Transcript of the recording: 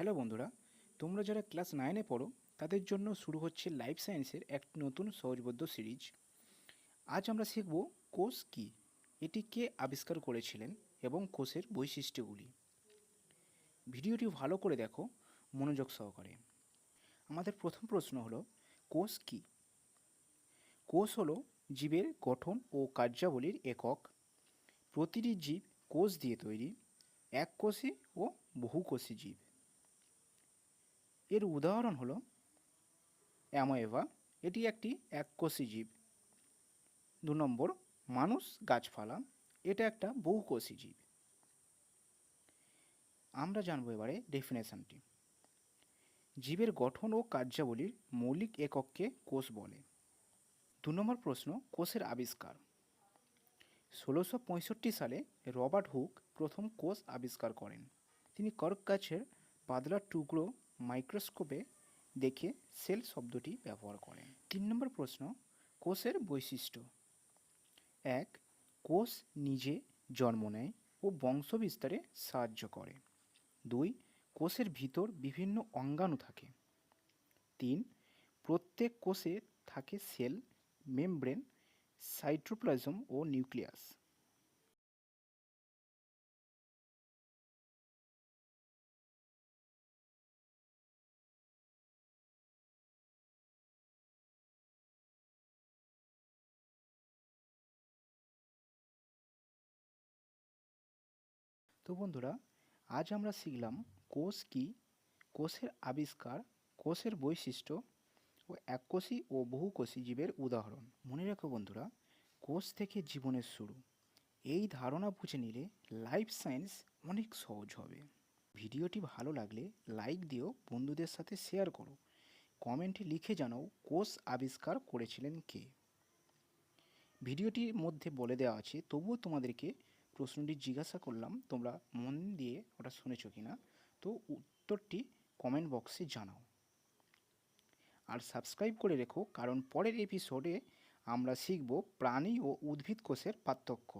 Hello বন্ধুরা, তোমরা যারা ক্লাস নাইনে পড়ো, তাদের জন্য শুরু হচ্ছে লাইফ সায়েন্সের এক নতুন সহজবদ্ধ সিরিজ। আজ আমরা শিখব কোষ কী, এটি কে আবিষ্কার করেছিলেন এবং কোষের বৈশিষ্ট্যগুলি। ভিডিওটি ভালো করে দেখো, মনোযোগ সহকারে। আমাদের প্রথম প্রশ্ন হলো, কোষ কী? কোষ হলো জীবের গঠন ও কার্যাবলীর একক। প্রতিটি জীব কোষ দিয়ে তৈরি এককোষী ও বহুকোষী জীব। এর উদাহরণ হলো অ্যামোয়েভা এটি একটি এককোষী জীব। দু নম্বর, মানুষ গাছপালা, এটা একটা বহুকোষী জীব। আমরা জানব এবারে ডেফিনেশনটি জীবের গঠন ও কার্যাবলীর মৌলিক একককে কোষ বলে। দু নম্বর প্রশ্ন, কোষের আবিষ্কার। ষোলোশো পঁয়ষট্টি সালে রবার্ট হুক প্রথম কোষ আবিষ্কার করেন। তিনি কর্ক গাছের পাতলা টুকরো মাইক্রোস্কোপে দেখে সেল শব্দটি ব্যবহার করেন। তিন নম্বর প্রশ্ন, কোষের বৈশিষ্ট্য। এক, কোষ নিজে জন্ম নেয় ও বংশবিস্তারে সাহায্য করে। দুই, কোষের ভিতর বিভিন্ন অঙ্গাণু থাকে। তিন, প্রত্যেক কোষে থাকে সেল, মেমব্রেন, সাইটোপ্লাজম ও নিউক্লিয়াস। তো বন্ধুরা, আজ আমরা শিখলাম কোষ কী, কোষের আবিষ্কার, কোষের বৈশিষ্ট্য ও এককোষী ও বহুকোষী জীবের উদাহরণ। মনে রেখো বন্ধুরা, কোষ থেকে জীবনের শুরু। এই ধারণা বুঝে নিলে লাইফ সায়েন্স অনেক সহজ হবে। ভিডিওটি ভালো লাগলে লাইক দিও, বন্ধুদের সাথে শেয়ার করো। কমেন্টে লিখে জানাও কোষ আবিষ্কার করেছিলেন কে। ভিডিওটির মধ্যে বলে দেওয়া আছে, তবুও তোমাদেরকে প্রশ্নটি জিজ্ঞাসা করলাম, তোমরা মন দিয়ে ওটা শুনেছ কি না তো উত্তরটি কমেন্ট বক্সে জানাও। আর সাবস্ক্রাইব করে রেখো, কারণ পরের এপিসোডে আমরা শিখব প্রাণী ও উদ্ভিদ কোষের পার্থক্য।